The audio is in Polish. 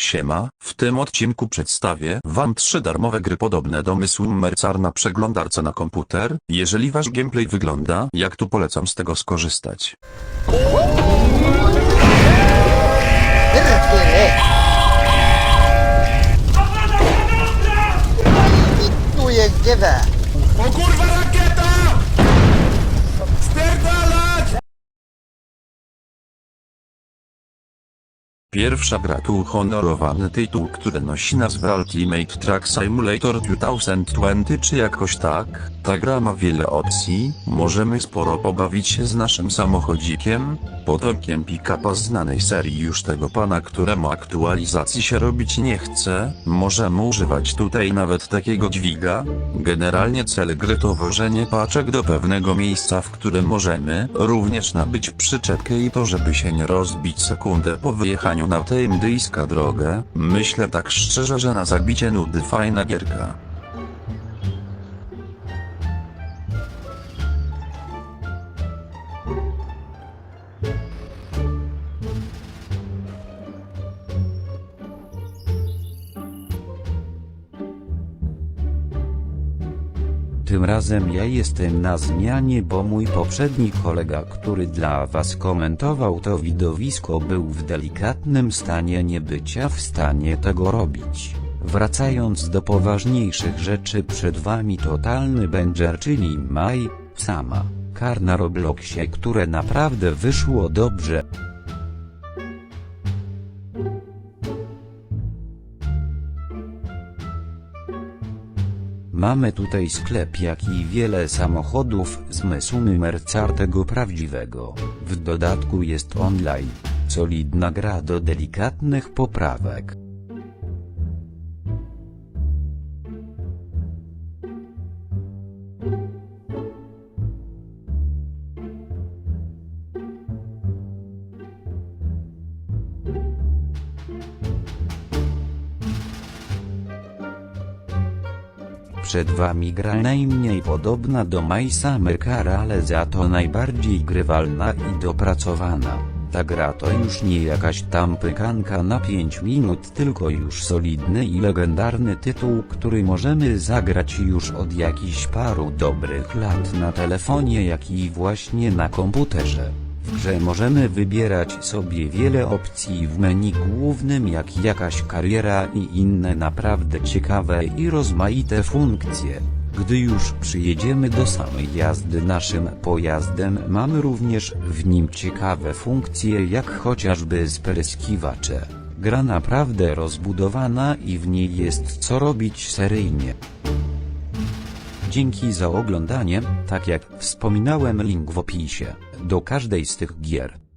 Siema, w tym odcinku przedstawię wam trzy darmowe gry podobne do mysłu Mercar na przeglądarce na komputer. Jeżeli wasz gameplay wygląda jak tu polecam z tego skorzystać. O kurwa rakieta! Pierwsza gra tu honorowany tytuł, który nosi nazwę Ultimate Truck Simulator 2020 czy jakoś tak. Ta gra ma wiele opcji, możemy sporo pobawić się z naszym samochodzikiem, potomkiem pick-upa znanej serii już tego pana, któremu aktualizacji się robić nie chce. Możemy używać tutaj nawet takiego dźwiga. Generalnie cel gry to wożenie paczek do pewnego miejsca, w którym możemy również nabyć przyczepkę i to żeby się nie rozbić sekundę po wyjechaniu na tę indyjska drogę. Myślę tak szczerze, że na zabicie nudy fajna gierka. Tym razem ja jestem na zmianie, bo mój poprzedni kolega, który dla was komentował to widowisko był w delikatnym stanie niebycia w stanie tego robić. Wracając do poważniejszych rzeczy przed wami totalny Benjer czyli Maj, sama, kar na Robloxie które naprawdę wyszło dobrze. Mamy tutaj sklep jak i wiele samochodów z mysłu Mercar tego prawdziwego. W dodatku jest online. Solidna gra do delikatnych poprawek. Przed wami gra najmniej podobna do My Summer ale za to najbardziej grywalna i dopracowana. Ta gra to już nie jakaś tam pykanka na 5 minut tylko już solidny i legendarny tytuł który możemy zagrać już od jakichś paru dobrych lat na telefonie jak i właśnie na komputerze. Grze możemy wybierać sobie wiele opcji w menu głównym jak jakaś kariera i inne naprawdę ciekawe i rozmaite funkcje. Gdy już przyjedziemy do samej jazdy naszym pojazdem mamy również w nim ciekawe funkcje jak chociażby spryskiwacze. Gra naprawdę rozbudowana i w niej jest co robić seryjnie. Dzięki za oglądanie, tak jak wspominałem link w opisie, do każdej z tych gier.